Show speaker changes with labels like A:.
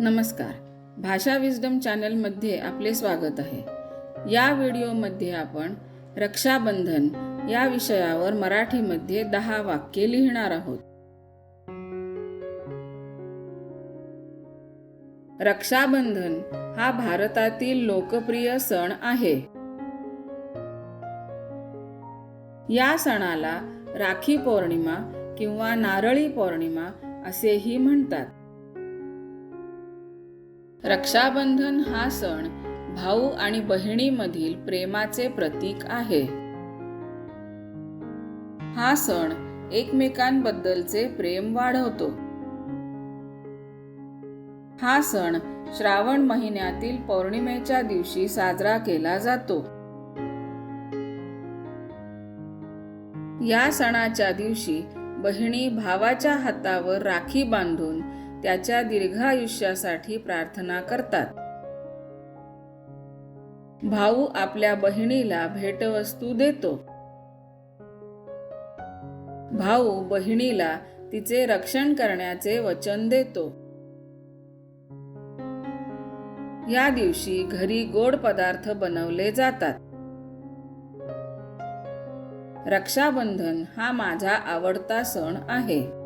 A: नमस्कार. भाषा विजडम चॅनलमध्ये आपले स्वागत आहे. या व्हिडिओमध्ये आपण रक्षाबंधन या विषयावर मराठीमध्ये दहा वाक्ये लिहिणार आहोत. रक्षाबंधन हा भारतातील लोकप्रिय सण आहे. या सणाला राखी पौर्णिमा किंवा नारळी पौर्णिमा असेही म्हणतात. रक्षाबंधन हा सण भाऊ आणि बहिणीमधील प्रेमाचे प्रतीक आहे. हा सण एकमेकांबद्दलचे प्रेम वाढवतो. हा सण श्रावण महिन्यातील पौर्णिमेच्या दिवशी साजरा केला जातो. या सणाच्या दिवशी बहिणी भावाच्या हातावर राखी बांधून त्याच्या दीर्घायुष्यासाठी प्रार्थना करतात. भाऊ आपल्या बहिणीला भेटवस्तू देतो. भाऊ बहिणीला तिचे रक्षण करण्याचे वचन देतो. या दिवशी घरी गोड पदार्थ बनवले जातात. रक्षाबंधन हा माझा आवडता सण आहे.